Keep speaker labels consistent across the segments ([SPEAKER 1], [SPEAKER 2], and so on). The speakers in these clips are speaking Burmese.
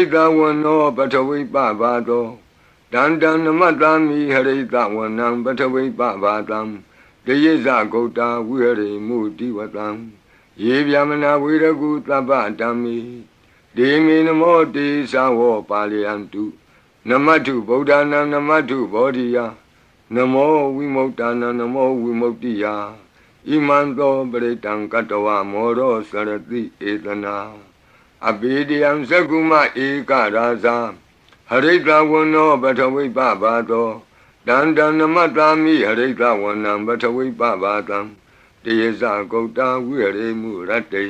[SPEAKER 1] ိတဝနောပထဝိပဘာသောတန္တံနမတ္တမိဟရိတဝနံပထဝိပဘာတံတယေဇဂௌတာဝိဟရိမုတိဝတံယေဗျမနာဝေရကုသဗ္ဗတံမိဒေမေနမောတေသဝောပါလယံတုနမတ္ထုဗုဒ္ဓနာနမတ္ထုဘောဓိယနမောဝိမု ക്ത နာနမောဝိမု ക്തി ယဣမံသောပရိတံကတဝမောရောစရတိဧတနာ အဘိဒယံသကုမဧကရာဇာဟရိတဝနောပထဝိပဘာသောတန္တနမတ္တာမိဟရိတဝနံပထဝိပဘာတံတယေဇဂௌတာဝိရေမှုရတ္တိ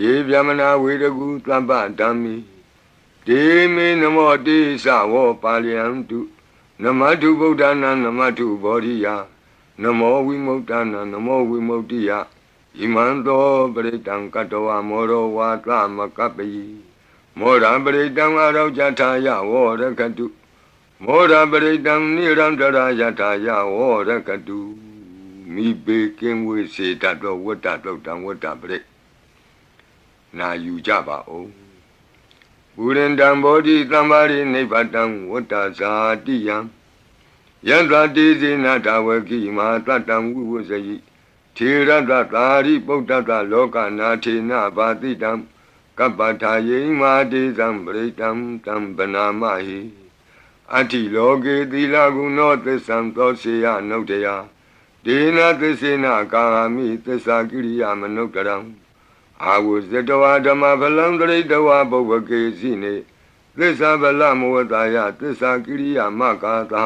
[SPEAKER 1] ယေဗျမနာဝေရကုသဗ္ဗဓမ္မိဒေမေနမောတိသဝောပါလယံတုနမတုဗုဒ္ဓနာနမတုဘောဓိယနမောဝိမု ക്ത နာနမောဝိမု ക്തി ယ ဣမံသောပရိတံကတဝမောရောဝါသမကပယိမောရပရိတံအရောကြထာယဝောရကတုမောရပရိတံနိရန္တရာယထာယဝောရကတုမိဘေကင်းဝေစေတတ်သောဝတ္တတုတ်တံဝတ္တပရိနာယူကြပါဦးဘူရင်တံဘောဓိသမ္ပါရိနိဗ္ဗတံဝတ္တဇာတိယံယန္တာတိစေနတဝကိမာတတံဝိဝဇယိ ထေရတသာရိပုတ္တတလောကနာထေနဘာတိတံကပ္ပထာယိမာတိသံပရိတံတံဗနာမဟိအတ္တိလောကေသီလဂုဏောသစ္ဆံသောစေယနုတ္တယဒေနသစ္စေနကာမိသစ္စာကိရိယာမနုတရံအာဝဇတဝဓမ္မဗလံတရိတဝပုဗ္ဗကေစီနေသစ္စာဗလမောတာယသစ္စာကိရိယာမကာသံ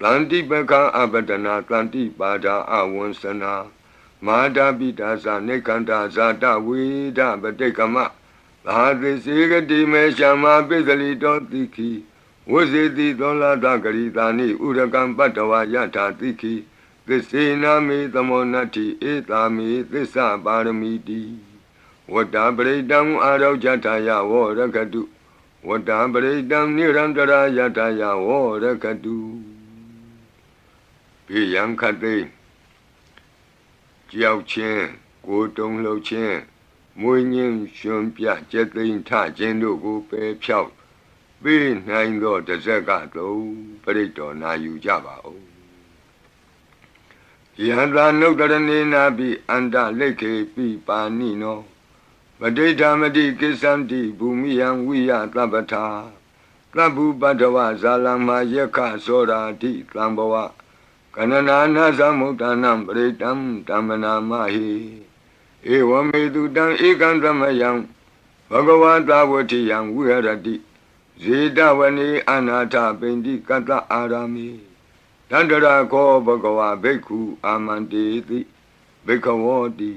[SPEAKER 1] တန္တိပကံအပဒနာတန္တိပါဒာအဝန္စနာ မာတာပိတာသနေကန္တာဇာတဝေဒပတိကမသာသစေကတိမေရှမပိစလိတောတိခိဝဇေတိသောလာတဂရိတာနိဥရကံပတ္တဝယထာတိခိသစ္စေနာမေသမောနတ္တိဧတာမေသစ္စာပါရမီတိဝတ္တပရိတံအာရောကြထာယဝောရကတုဝတ္တပရိတံနိရန္တရာယထာယဝောရကတုပြေယံခတ်သိ ကြောက်ချင်းကိုတုံလှုပ်ချင်းမွေးငင်းရှင်ပြကျက်သိမ်းထခြင်းတို့ကိုပယ်ဖြောက်ပေးနိုင်သောတဇက်ကသုံးပရိတော်နာယူကြပါဦးယန္တာနုတ္တရနေနာပိအန္တလိခေပိပါဏိနောပဋိဌာမတိကိစ္ဆန္တိဘူမိယံဝိယသဗ္ဗထာသဗ္ဗုပတ္တဝဇာလမ္မာယက္ခသောရာတိသံဘဝ ကနနာနာသမုဒ္ဒနာပရိတံတမ္မနာမဟိဧဝမေတုတံဧကံသမယံဘဂဝတာဝတိယံဝိဟရတိဇေတဝနေအနာထပိန္တိကတ္တအာရမိတန္တရာခောဘဂဝဘိက္ခုအာမန္တေတိဘိက္ခဝောတိ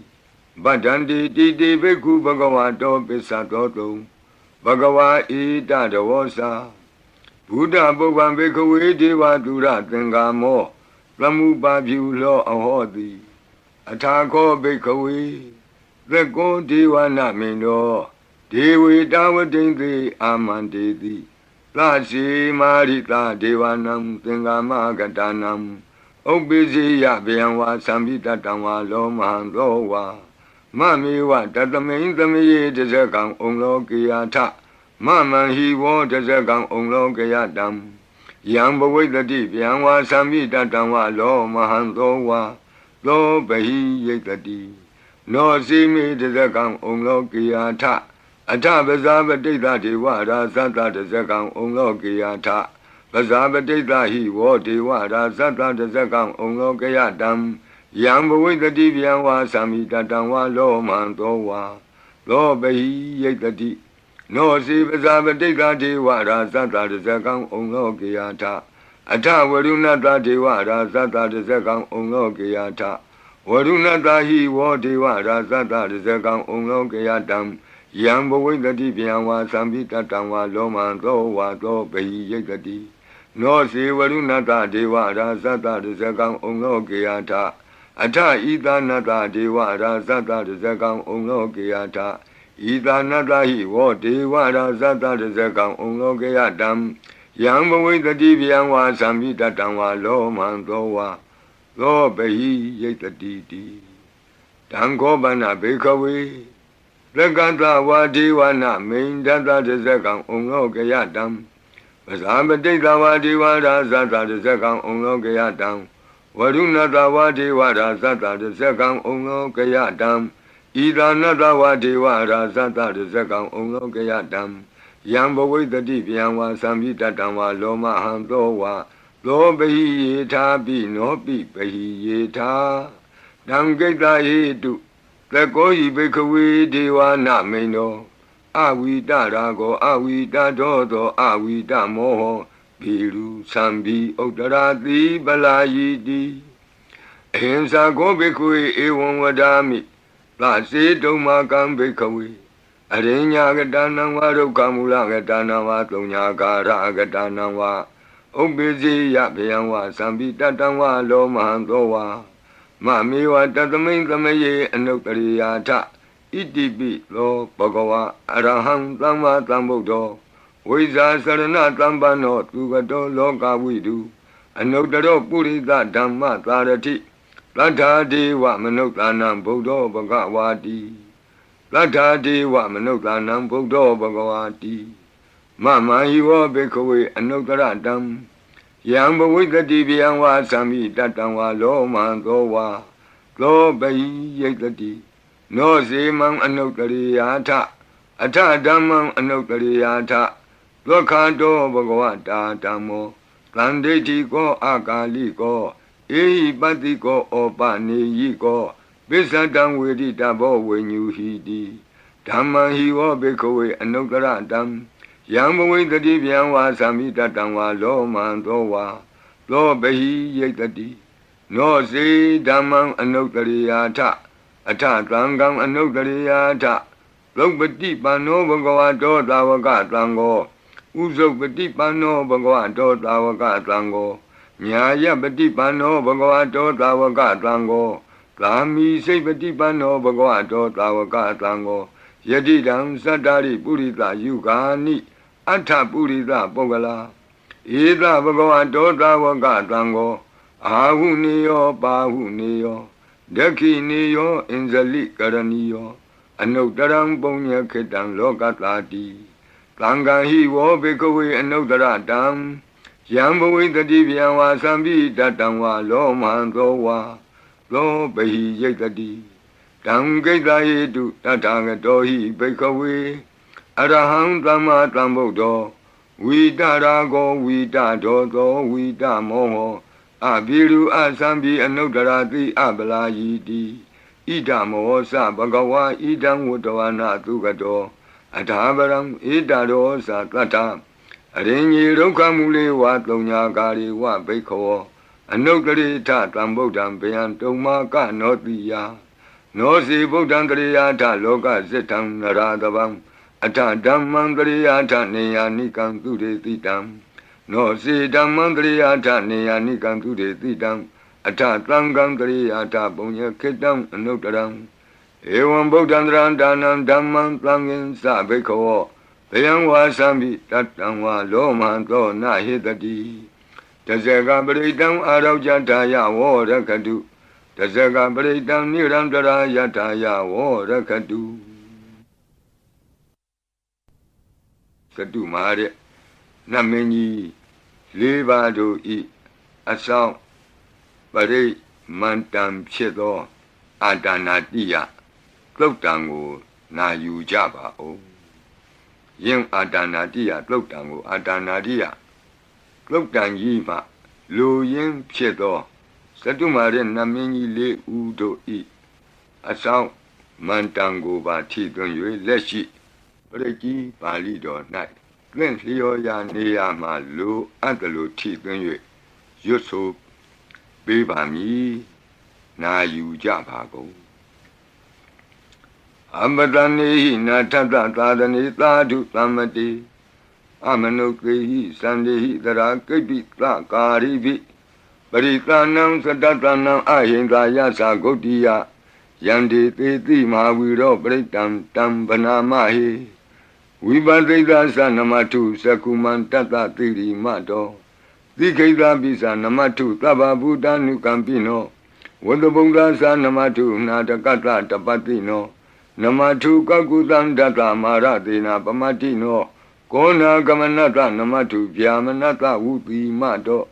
[SPEAKER 1] ဗတ္တန္တိတိတိဘိက္ခုဘဂဝတောပစ္စတောတုံဘဂဝါဣတတဝောစာဘုဒ္ဓပုဗ္ဗံဘိက္ခဝေဒေဝသူရသင်္ကာမော သမှုပါဖြူလောအဟောတိအထာခောဘိက္ခဝေသက္ကောဒေဝနာမိန်တော်ဒေဝေတဝတိန်တိအာမန္တေတိသရှိမာရိတာဒေဝနံသင်္ကာမကတနံဥပ္ပိစီယဗျံဝါသံပိတတံဝါလောမဟံသောဝါမမေဝတတမိန်သမယေတဇကံဩလောကေယထမမံဟိဝောတဇကံဩလောကေယတံ ယံဘဝိတတိဗျံဝါသံပိတတံဝါလောမဟံသောဝါသောဘဟိယိတတိနောစီမိတဇကံဩလောကေယထအထပဇာပတိတဒေဝရာသတ္တတဇကံဩလောကေယထပဇာပတိတဟိဝောဒေဝရာသတ္တတဇကံဩလောကေယတံယံဘဝိတတိဗျံဝါသံမိတတံဝါလောမံသောဝါလောဘဟိယိတတိ နောစီပဇာပတိကဒေဝရာသတ္တတဇကံဩလောကေယထအထဝရုဏတဒေဝရာသတ္တတဇကံဩလောကေယထဝရုဏတဟိဝောဒေဝရာသတ္တတဇကံဩလောကေယတံယံဘဝိတတိဗျံဝါသံပိတတံဝါလောမံသောဝါသောဘဟိယိတတိနောစီဝရုဏတဒေဝရာသတ္တတဇကံဩလောကေယထအထဤသာနတဒေဝရာဇတတဇကံဩလောကေယထ ဤသာနတဟိဝောဒေဝရာဇတတဇကံဩလောကေယတံယံဘဝိတတိဗျံဝါသံမိတတံဝါလောမံသောဝါသောဘဟိယိတတိတိတံခောပနဘေခဝေသက္ကတဝါဒေဝနာမိန်တတတဇကံဩလောကယတံပဇာပတိတဝါဒေဝရာသတတဇကံဩလောကယတံဝရုဏတဝါဒေဝရာသတတဇကံဩလောကယတံ ဣဒာနတဝါဒေဝရာသတတဇကံဩလောကယတံယံဘဝိတတိဗျံဝါသံပိတတံဝါလောမဟံသောဝါသောပဟိယေထာပိနောပိပဟိယေထာတံကိတ္တဟေတုသကောဟိဘိခဝေဒေဝနာမိန်တော်အဝိတရာကောအဝိတတောသောအဝိတမောဟဘီလူသံဘီဥတရာတိပလာယီတိအဟင်္စာကောဘိခဝေဧဝံဝဒာမိ သစေတုံမာကံဘိခဝေအရိညာကတနံဝဒုက္ခမူလကတနံဝသုံးညာကာရကတနံဝဥပ္ပေစီယဗယံဝသံပိတတံဝလောမဟံသောဝါမမေဝတသမိန်သမယေအနုတ္တရိယာထဣတိပိလောဘဂဝါအရဟံသမ္မာသမ္ဗုဒ္ဓောဝိဇာစရဏတမ္ပန္နောသူကတောလောကဝိတုအနုတ္တရောပုရိသဓမ္မသာရတိသ တ္ထာဒေဝမနုဿာနံဗုဒ္ဓောဘဂဝါတိသတ္ထာဒေဝမနုဿာနံဗုဒ္ဓောဘဂဝါတိမမဟိဝဘေခဝေအနုတ္တရတံယံဘဝိတတိဗျံဝါသံမိတတံဝါလောမံသောဝါသောဘိယိတတိနောဇေမံအနုတ္တရိယာထအထဓမ္မံအနုတ္တရိယာထဒုက္ခတောဘဂဝတာဓမ္မောသန္တိတိကောအာကာလိကော အေဟိပတ္တိကောဩပနေယိကောပိစ္ဆတံဝေတိတဘောဝေညူဟိတိဓမ္မံဟိဝဘေခဝေအနုတ္တရတံယံဘဝိတတိဗျံဝါသမိတတံဝါလောမံသောဝါသောဘဟိယိတတိနောစေဓမ္မံအနုတ္တရိယာထအထသံဃံအနုတ္တရိယာထလုပတိပန္နောဘဂဝတောသာဝကသံဃောဥဇုပတိပန္နောဘဂဝတောသာဝကသံဃော ညာယပတိပန္နောဘဂဝတောသာဝကသံဃောသာမိစိတ်ပတိပန္နောဘဂဝတောသာဝကသံဃောယတိတံသတ္တရိပုရိသယုဂာနိအထပုရိသပုဂ္ဂလာဧသဘဂဝတောသာဝကသံဃောအာဟုနေယောပါဟုနေယောဒက္ခိနေယောအင်ဇလိကရဏီယောအနုတ္တရံပုံညခေတံလောကတာတိသံဃာဟိဝောဘေကဝေအနုတ္တရတံ ယံဘဝိတတိဗျံဝါသံပိတတံဝါလောမံသောဝါလောဘဟိယိတတိတံဂိတယေတုတထာဂတောဟိဘေကဝေအရဟံသမ္မာသမ္ဗုဒ္ဓောဝိတရာကောဝိတဒောသောဝိတမောဟောအဘိရုအသံပိအနုတ္တရာတိအပလာယီတိဣဒမောသဘဂဝါဣဒံဝတ္တဝနာသုကတောအထာပရံဣဒရောသတတ္ထ အရင်ကြီးဒုက္ခမူလေးဝါသုံးညာကာရီဝဘိခောအနုတ္တရိထတံဗုဒ္ဓံဗျံတုံမာကနောတိယနောစီဗုဒ္ဓံတရိယာထလောကစိတ္တံနရာတဗံအထဓမ္မံတရိယာထနေယာနိကံသူရေတိတံနောစေဓမ္မံတရိယာထနေယာနိကံသူရေတိတံအထသံဃံတရိယာထပုံညခေတံအနုတ္တရံဧဝံဗုဒ္ဓံတရံဒါနံဓမ္မံသံဃင်စဘိခော ဘယံဝါသံမိတတံဝါလောမံသောနာဟိတတိတဇေကပရိတံအာရောကြတာယဝောရကတုတဇေကပရိတံနိရံတရာယတာယဝောရကတုသတုမာတဲ့နတ်မင်းကြီးလေးပါးတို့ဤအဆောင်ပရိမန္တံဖြစ်သောအာတာနာတိယသုတ်တံကိုနာယူကြပါဦး ယင်အာတာနာတိယသုတ်တံကိုအာတာနာတိယသုတ်တံကြီးမှလူရင်းဖြစ်သောသတုမာရဲ့နတ်မင်းကြီးလေးဦးတို့ဤအဆောင်မန္တံကိုပါထိသွင်း၍လက်ရှိပရိကြီးပါဠိတော်၌လွင့်လျော်ရာနေရာမှာလူအပ်တယ်လို့ထိသွင်း၍ရွတ်ဆိုပေးပါမည်နာယူကြပါကုန် အမတနေဟိနာထတသာသနေသာဓုသမ္မတိအမနုကေဟိသန္တိဟိတရာကိပိသကာရိပိပရိသနံသတ္တတနံအဟိန္တာယသဂုတ်တိယယန္တိသေတိမဟာဝီရောပရိတံတံဗနာမဟိဝိပသိဒသနမထုသကုမံတတတိရိမတောသိခိတပိသနမထုသဗ္ဗဗုဒ္ဓ ानु ကံပိနောဝတ္တဗုဒ္ဓသနမထုနာတကတတပတိနော နမထုကကုသံတတမာရသေနာပမတိနောကောနာကမနတနမထုဗျာမနတဝုတိမတော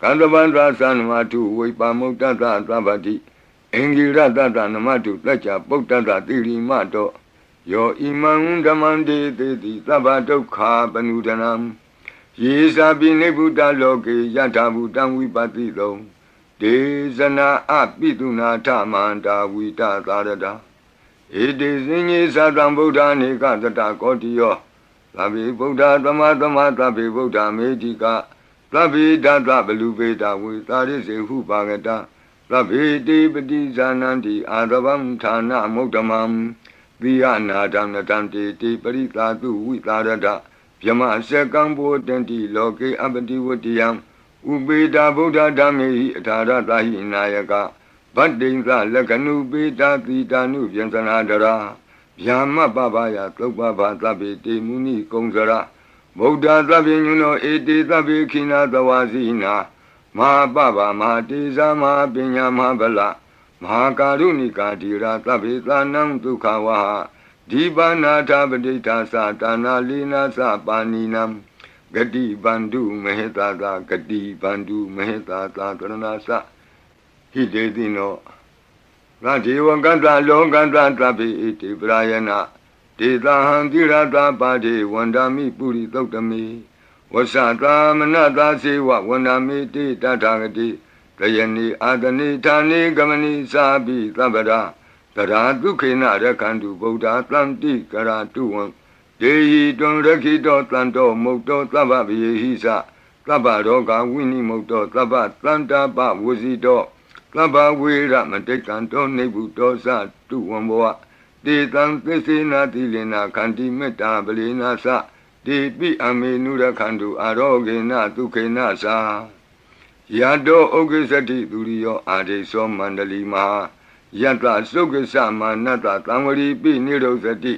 [SPEAKER 1] ကန္တဗန္တသနမထုဝိပါမုတ်တတသဗ္ဗတိအင်္ဂိရတတနမထုလက်ချပုတ္တတတိရိမတောယောဣမံဓမ္မံတေတိတိသဗ္ဗဒုက္ခပနုဒနံယေစာပိနိဗ္ဗုတလောကေယထာဘူတံဝိပတိတုံဒေဇနာအပိတုနာထမန္တာဝိတသာရတာ ဧတေစင်ကြီးသတ္တံဗုဒ္ဓနေကသတ္တကောတိယောသဗ္ဗေဗုဒ္ဓသမသမသဗ္ဗေဗုဒ္ဓမေတိကသဗ္ဗေဓတ္တဘလူပေတဝေသာရိစေဟုပါကတသဗ္ဗေတိပတိဇာနန္တိအာသဗံဌာနမုဒ္ဓမံသီယနာတံနတံတေတိပရိသာတုဝိသာရတဗျမစကံဘောတန္တိလောကေအပတိဝတ္တယံဥပေတာဗုဒ္ဓဓမ္မေဟိအထာရတာဟိနာယက ဗတ္တိံသလက္ခဏုပေတာတိတာနုဗျံသနာတရာဗျာမပပယသုပ္ပဘာသဗ္ဗေတေမုနိကုံစရဗုဒ္ဓသဗ္ဗညုနောဧတေသဗ္ဗေခိနာသဝါစီနာမဟာပပမဟာတေဇာမဟာပညာမဟာဗလမဟာကာရုဏိကာတိရာသဗ္ဗေသာနံဒုက္ခဝဟဒီပါနာထပဋိဌာသတာနာလိနာသပါဏိနံဂတိဗန္ဓုမဟေတာသာဂတိဗန္ဓုမဟေတာသာကရဏသ ဟိတေတိနောငါဒေဝကတ္တလောကတ္တသဗ္ဗေဣတိပရာယနာဒေသဟံတိရတာပါတိဝန္ဒာမိပုရိသုတ်တမေဝဆတာမနတာစေဝဝန္ဒာမိတိတထာဂတိကယနိအာတနိဌာနိကမနိစာပိသဗ္ဗရာတရာဒုခေနရခန္တုဗုဒ္ဓသံတိကရာတုဝံဒေဟိတွံရခိတောတန်တောမုတ်တောသဗ္ဗဗယေဟိသသဗ္ဗရောဂဝိနိမုတ်တောသဗ္ဗတန္တာပဝစီတော သဗ္ဗဝေရမတိကံတောနေဗုတောသတုဝံဘောတေတံသစ္စေနာတိလင်နာခန္တိမေတ္တာပလီနာသတေပိအမေနုရခန္တုအာရောဂေနဒုခေနသာယတောဥက္ကစတိသူရိယောအာဒိသောမန္တလီမဟာယတ္တသုက္ကစမာနတ္တသံဝရီပိနိရောဇတိ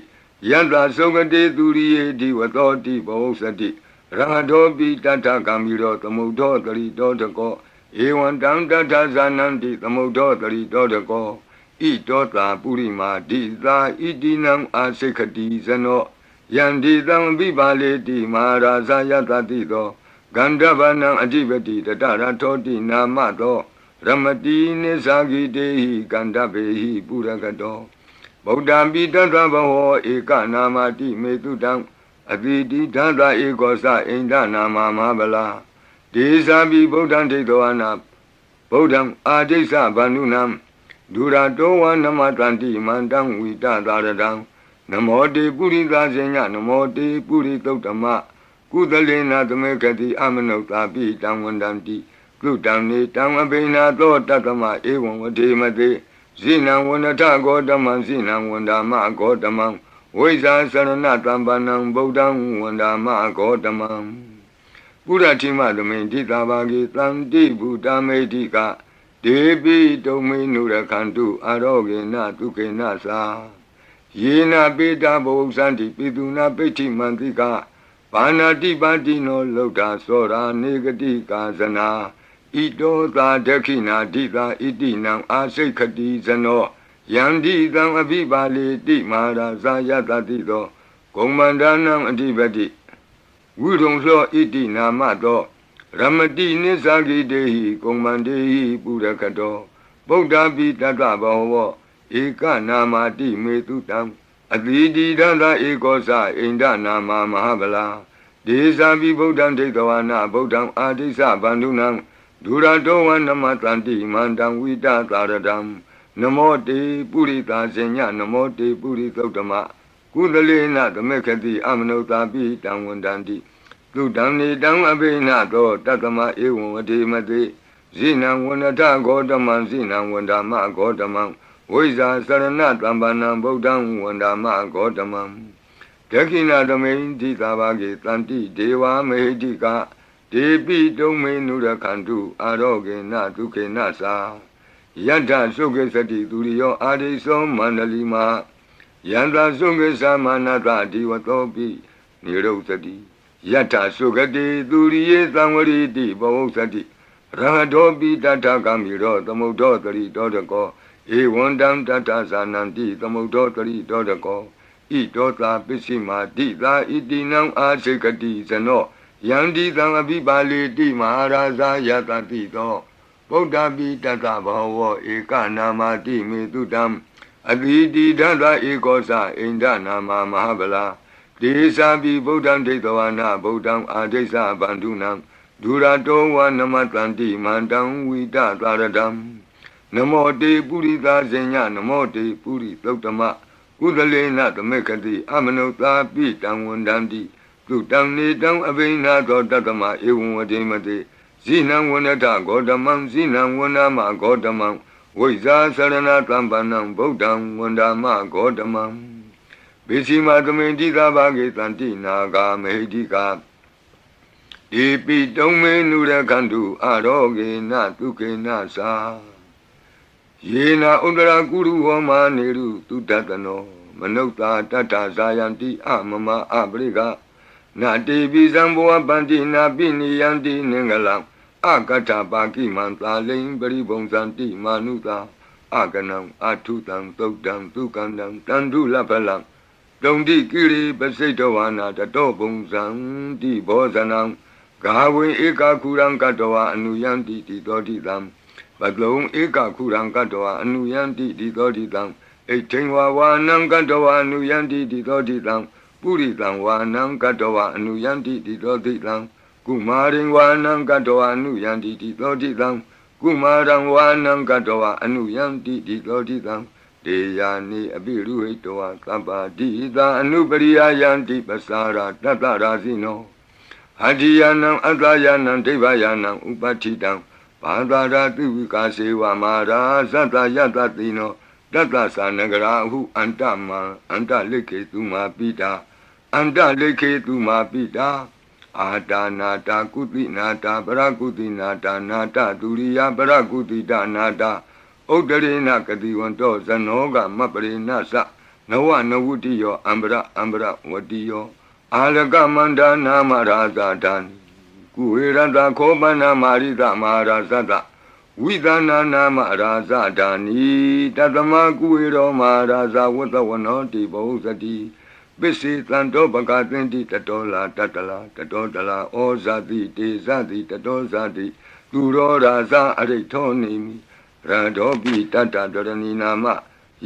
[SPEAKER 1] ယတ္တသုကတိသူရိယေဒီဝသောတိဘောဇတိရဟတောပိတတ္ထကံမိရောသမုဒ္ဒောတရိတောတကော ဧဝံတံတထဇာနန္တိသမုဒ္ဒောတရိတောတကောဣတောတာပုရိမာဒိသာဣတိနံအာစိခတိဇနောယန္တိသံပိပါလေတိမဟာရာဇယတတိသောဂန္ဓဗနံအဓိပတိတတရထောတိနာမသောရမတိနိသဂိတေဟိကန္ဓဗေဟိပုရကတောဗုဒ္ဓံပိတတဘဝဧကနာမတိမေတုတံအတိတိဓာတဧကောသအိန္ဒနာမမဟာဗလာ ဒေသပိဗုဒ္ဓံဒိဋ္ဌဝနာဗုဒ္ဓံအာဒိဋ္ဌဗန္ဓုနံဒုရတောဝနမတန္တိမန္တံဝိတသာရတံနမောတေပုရိသဇေညနမောတေပုရိသုတ်တမကုသလေနာသမေကတိအမနုဿာပိတံဝန္တံတိကုတံနေတံအဘိနာသောတတမဧဝံဝတိမတိဇိနံဝန္တဂောတမံဇိနံဝန္ဒာမဂောတမံဝိဇာစရဏတံပနံဗုဒ္ဓံဝန္ဒာမဂောတမံ ပုရတိမသမိန်တိတာဘာဂေတံတိဗုဒ္ဓမေတိကဒေပိတုံမေနုရခန္တုအာရောဂေနဒုက္ခေနသာယေနပိတာဘုဇန္တိပိတုနာပိဋ္ဌိမန္တိကဘာနာတိပါတိနောလုဒ္ဓသောရာနေဂတိကာဇနာဣတောသာဒခိနာဒိသာဣတိနံအာစိတ်ခတိဇနောယန္တိတံအဘိပါလေတိမာရာဇာယတတိသောဂုံမန္ဒနံအဓိပတိ ဝိရုံသောဣတိနာမသောရမတိနိသဂိတေဟိကုံမန္တေဟိပုရကတောဗုဒ္ဓပိတတ္တဘောဝဧကနာမတိမေတုတံအတိတိဒန္တဧကောသအိန္ဒနာမမဟာဗလာဒေသပိဗုဒ္ဓံဒိဋ္ဌဝနာဗုဒ္ဓံအာဒိသဗန္ဓုနံဒုရတောဝနမတန္တိမန္တံဝိတသာရတံနမောတေပုရိသာဇညနမောတေပုရိသုတ်တမ ကုသလေနသမေခတိအမနုတာပိတံဝန္တန္တိသုတံနေတံအဘိနသောတတမဧဝံဝတိမတိဇိနံဝန္တဂောတမံဇိနံဝန္ဒမဂောတမံဝိဇာစရဏတံပနံဗုဒ္ဓံဝန္ဒမဂောတမံဒခိနာသမိန်တိသာဘာကေတန္တိဒေဝမေဟိတိကဒေပိတုံမေနုရခန္တုအာရောဂေနဒုခေနသာယတ္ထသုခေစတိသူရိယောအာရိသောမန္တလီမာ ယန္တာသုခေသမနတဒီဝသောပိနိရုသတိယတ္ထသုခတိသူရိယေသံဝရိတိဘဝုသတိရဟတောပိတတ္ထကမိရောသမုဒ္ဒောတရိတောတကောဧဧဝံတံတတ္တဇာနံတိသမုဒ္ဒောတရိတောတကောဣတောသာပစ္စည်းမာတိသာဣတိနံအာစေကတိဇနောယန္တိသံအပိပါလေတိမဟာရာဇာယတတိသောဗုဒ္ဓပိတတ္တဘောဝဧကနာမတိမေတုတံ အတိတိဒတဧကောသအိန္ဒနာမမဟာဗလာဒေသာပိဗုဒ္ဓံဒိဋ္ဌဝနာဗုဒ္ဓံအာဒိသဗန္ဓုနံဒုရတောဝနမတန္တိမန္တံဝိတသာရတံနမောတေပုရိသာဇညနမောတေပုရိသုတ်တမကုသလေနသမေကတိအမနုသာပိတံဝန္တန္တိသုတံနေတံအဘိနာသောတတမဧဝံဝတိမတိဇိနံဝနထဂေါတမံဇိနံဝနမဂေါတမံ ဝိဇာသရဏတံပန္နံဗုဒ္ဓံဝန္ဒမဂေါတမံဘေစီမသမိန်တိသာဘာဂေတန္တိနာဂာမေဟိတိကာဒီပိတုံမေနုရခန္တုအရောဂေနဒုက္ခေနသာယေနာဥဒရာကုရုဟောမာနေရုသူတတနောမနုဿာတတ္တဇာယန္တိအမမအပရိကနာတိပိဇံဘောပန္တိနာပိနိယန္တိနင်္ဂလံ အကတ္ထပါကိမံသာလိန်ပရိပုံဇံတိမာနုသာအကနံအထုတံသုတ်တံသူကန္တံတန္တုလပလံတုံတိကိရိပစိတ်တော်ဝါနာတတောပုံဇံတိဘောဇနံဂါဝေဧကခုရံကတဝအနုယန္တိတိတောတိတံပတလုံးဧကခုရံကတဝအနုယန္တိတိတောတိတံဣထိန်ဝါဝါနံကတဝအနုယန္တိတိတောတိတံပုရိတံဝါနံကတဝအနုယန္တိတိတောတိတံ ကုမာရိဝါနံကတဝအနုယန္တိတိတောတိတံကုမာရံဝါနံကတဝအနုယန္တိတိတောတိတံတေယာနိအပိရုဟိတောသဗ္ဗတိသာအနုပရိယယန္တိပစာရတတ္တရာစီနောအတ္တိယနံအတ္တယနံဒိဗ္ဗယနံဥပဋ္ဌိတံဘာသာရာတိဝိကာစေဝမာရာသတ္တယတတိနောတတ္တသာနဂရာဟုအန္တမံအန္တလိခေသူမာပိတာအန္တလိခေသူမာပိတာ အာတာနာတာကုတိနာတာပရကုတိနာတာနာတဒုရိယပရကုတိတနာတာဥဒရေနကတိဝန္တောဇနောကမပရိနသနဝနဝုတိယောအံပရအံပရဝတိယောအာလကမန္ဒနာမရာဇာတံကုဝေရတခောပနာမာရိတမဟာရာဇတဝိသနာနာမရာဇဒာနီတတမကုဝေရောမဟာရာဇဝတ္တဝနောတိဘုဇတိ ပစ္စေတံတောပကသင်တိတတောလာတတလာတတောတလာဩဇာတိတေဇတိတတောဇာတိသူရောရာဇအရိထောနေမိရတောပိတတ္တတရဏီနာမ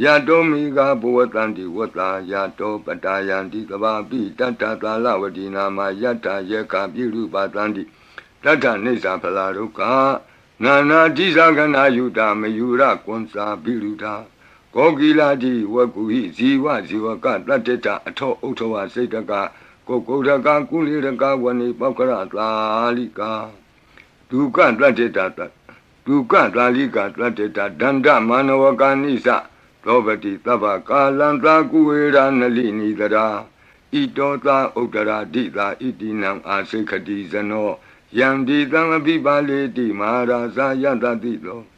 [SPEAKER 1] ယတောမိကဘဝတန္တိဝတ္တာယတောပတယန္တိသဘာပိတတ္တသာလဝတိနာမယတ္တယေကပိရုပတန္တိတတ္တနိစ္စဖလာဒုက္ခနာနာတိဇဂနာယုတာမယုရကွန်စာပိရုတာ ကောကိလာတိဝကုဟိဇီဝဇီဝကတတ္တတအထောဥထောဝစိတ်တကကိုကုရကကုလိရကဝဏိပောက္ခရသာလိကာဒုက္ခတတ္တတဒုက္ခသာလိကာတတ္တတဒန္တမနဝကာနိသသောပတိသဗ္ဗကာလံသာကုဝေရနလိနိတရာဣတောသာဥဒရာဒိသာဣတိနံအာစိခတိဇနောယံဒီသံအပိပါလေတိမဟာရာဇယတတိလော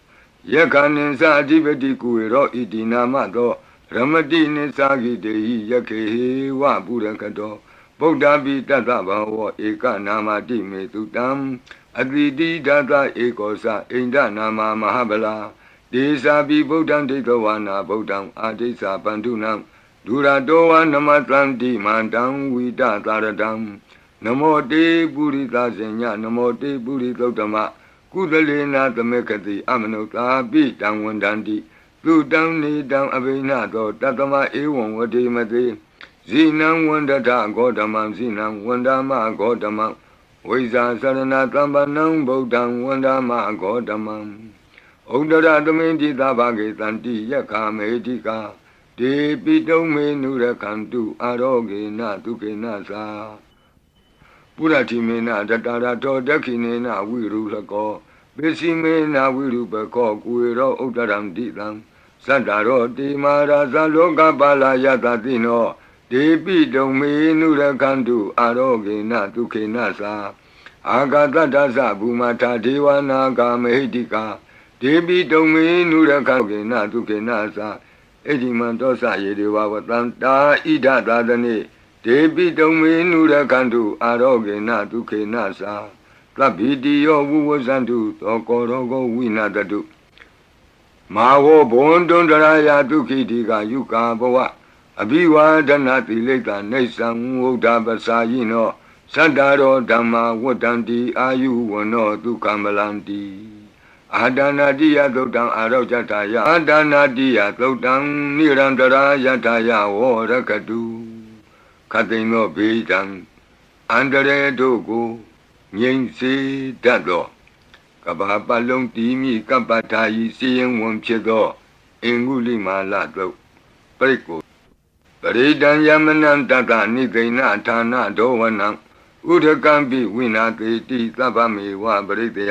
[SPEAKER 1] ယက္ခဏင်္စအဓိပတိကုဝေရောဣတိနာမသောရမတိနိသဂိတေဟိယခေဟေဝပုရကတောဗုဒ္ဓပိတတ္တဘာဝဧကနာမတိမေတုတံအတိတိဒသဧကောသအိန္ဒနာမမဟာဗလာဒေသာပိဗုဒ္ဓံဒိဋ္ဌဝါနာဗုဒ္ဓံအာဒိသပန္တုနံဒုရတောဝနမတံတိမန္တံဝိတသာရတံနမောတေပုရိသဇင်ညနမောတေပုရိသုတ္တမ ကုသလေနာသမေကတိအမနုသာပိတံဝန္တန္တိသူတံနေတံအဘိနသောတတမဧဝံဝတိမတိဇိနံဝန္တထဂေါတမံဇိနံဝန္ဒမဂေါတမံဝိဇာသရဏတမ္ပနံဗုဒ္ဓံဝန္ဒမဂေါတမံဥဒ္ဒရသမင်းတိသဘာဂေတန္တိယက္ခမေတိကာဒေပိတုံမေနုရခန္တုအာရောဂေနဒုကေနသာပုရတိမေနတတရာတောဒက္ခိနေနဝိရုလကော ပိစီမေနဝိရုပကောကုေရောဥဒ္ဒရံတိတံသတ္တရောတိမာရာဇလောကပါလာယတတိနောဒေပိတုံမေနုရခန္တုအာရောဂေနဒုခေနသာအာဂတတ္တသဘူမထာဒေဝနာဂာမဟိတိကာဒေပိတုံမေနုရခကေနဒုကေနသာအဋ္ဌိမံတောသယေဒေဝဝတံတာဣဒသာသနေဒေပိတုံမေနုရခန္တုအာရောဂေနဒုခေနသာ သဗ္ဗိတိယောဝုဝဇန္တုသောကောရောဂဝိနတတုမာဝဘွန်တွန်တရာယဒုခိတိကယုကာဘဝအဘိဝါဒနာတိလိကနေသံဝုဒ္ဓပစာယိနောသတ္တရောဓမ္မာဝတ္တန္တိအာယုဝနောဒုက္ခမလန္တိအာဒါနာတိယသုတ်တံအာရောဇတယအာဒါနာတိယသုတ်တံနိရန္တရာယတယဝရကတုခတိန်သောဘေးတံအန္တရေတို့ကို ငြိမ့်စေတတ်သောကဘာပတ်လုံးတီးမိကပ္ပထာယီစီရင်ဝန်ဖြစ်သောအင်္ဂုလိမာလတို့ပရိကိုပရိဒံယမနံတတနိသိဏဌာနဒောဝနံဥဒကံပိဝိနာတိတိသဗ္ဗမေဝပရိတယ